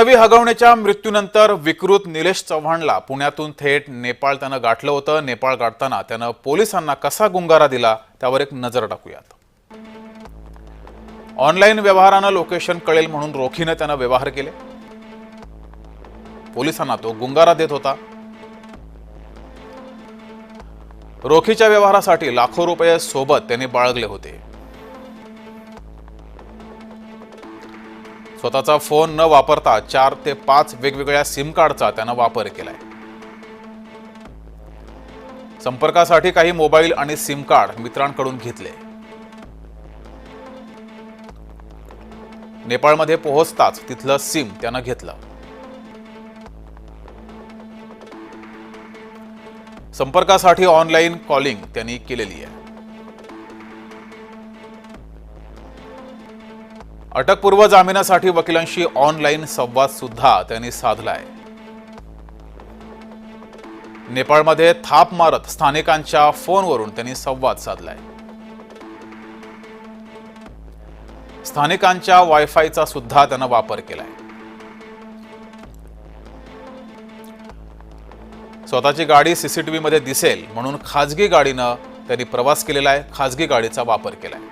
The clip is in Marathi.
रवी हगवण्याच्या मृत्यूनंतर विकृत निलेश चव्हाणला पुण्यातून थेट नेपाळ त्यानं गाठलं होतं. नेपाळ गाठताना त्यानं पोलिसांना कसा गुंगारा दिला त्यावर एक नजर टाकूयात. ऑनलाईन व्यवहारानं लोकेशन कळेल म्हणून रोखीनं त्यानं व्यवहार केले. पोलिसांना तो गुंगारा देत होता. रोखीच्या व्यवहारासाठी लाखो रुपये सोबत त्यांनी बाळगले होते. स्वतःचा फोन न वापरता चार ते पाच वेगवेगळ्या सिम कार्डचा त्यानं वापर केलाय. संपर्कासाठी काही मोबाईल आणि सिम कार्ड मित्रांकडून घेतले. नेपाळमध्ये पोहोचताच तिथलं सिम त्यानं घेतलं. संपर्कासाठी ऑनलाईन कॉलिंग त्यांनी केलेली आहे. अटकपूर्व जामिनासाठी वकिलांशी ऑनलाईन संवाद सुद्धा त्यांनी साधलाय. नेपाळमध्ये थाप मारत स्थानिकांच्या फोनवरून त्यांनी संवाद साधलाय. स्थानिकांच्या वायफायचा सुद्धा त्यानं वापर केलाय. स्वतःची गाडी सीसीटीव्ही मध्ये दिसेल म्हणून खाजगी गाडीनं त्यांनी प्रवास केलेला आहे. खाजगी गाडीचा वापर केलाय.